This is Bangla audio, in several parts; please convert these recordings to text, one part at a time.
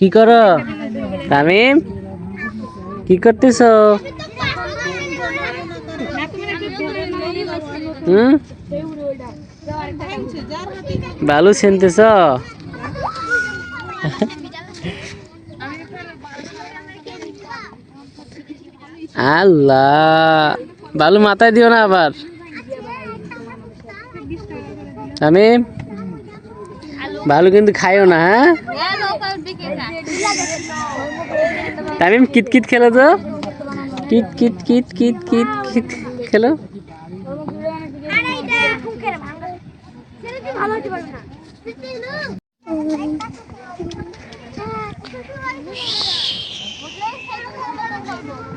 কি করো? তামিম, কি করতেছ? হুম? বালু ছিনতেছ? আল্লাহ, বালু মাথায় দিও না আবার। তামিম, বালু কিন্তু খাইও না হ্যাঁ? তামিম কিত কিত খেলো তো কিত কিত কিত কিত কিত কিত খেলো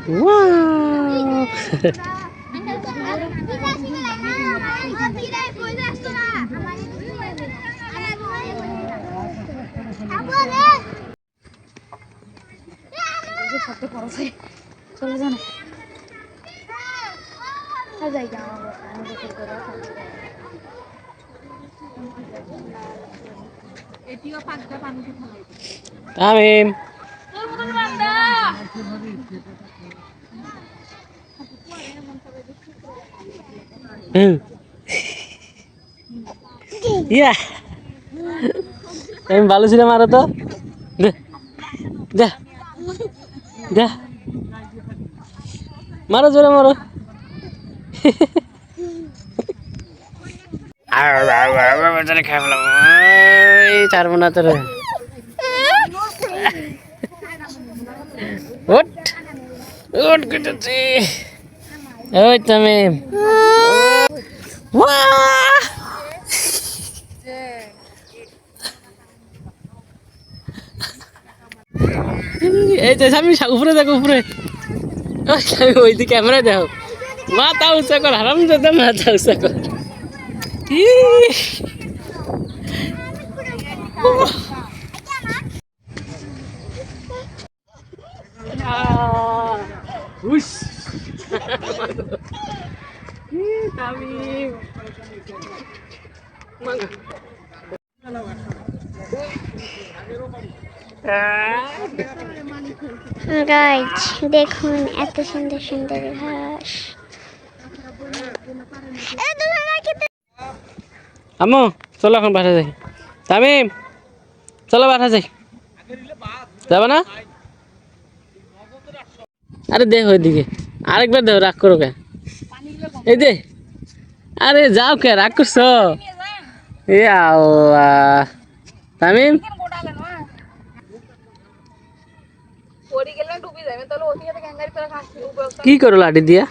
Wow. চলে যান। যাই আমি গোসল তামিম। ইয়া। আমি ভালো ছিল মারো তো? দে মারো জোরে মারো। খাই ফেলাম এই ছাড়বো না তোরে। ওট ওট কেটেছি ওই তুমি। এই যে আমি উপরে দেখো উপরে। স্বামী, ওই দিকে ক্যামেরা দেখো। মাথা উঁচা কর হারাম যাতে মাথা উঁচা কর। Mangga. গাইজ দেখুন এত সুন্দর সুন্দর ঘাস। চলো এখন বাসা যাই। তামিম, চলো বাসা যাই। যাবে না? আরে দেখ ওইদিকে। আরেকবার দেও রাগ করো কে? এই দে। আরে যাও কে, রাগ করছ? এ তামিম? কি করো লাঠি দিয়া